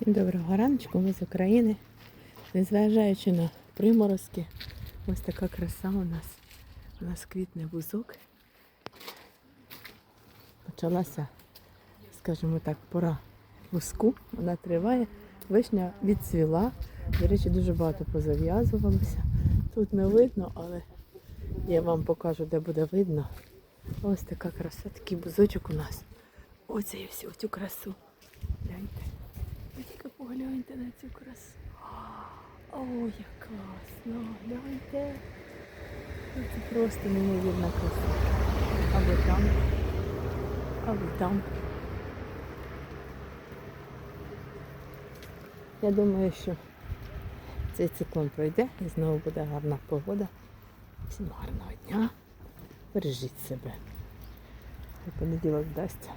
Всім доброго раночку, ми з України. Незважаючи на приморозки, ось така краса у нас. У нас квітне бузок. Почалася, скажімо так, пора бузку. Вона триває. Вишня відцвіла. До речі, дуже багато позав'язувалося. Тут не видно, але я вам покажу, де буде видно. Ось така краса, такий бузочок у нас. Оце і всю цю красу. Гляньте. На цю красу. О, як класно! Гляньте. Ну, Це просто неймовірна краса. Або там, або там. Я думаю, що цей циклон пройде і знову буде гарна погода. Всім гарного дня. Бережіть себе. І понеділок вдасться.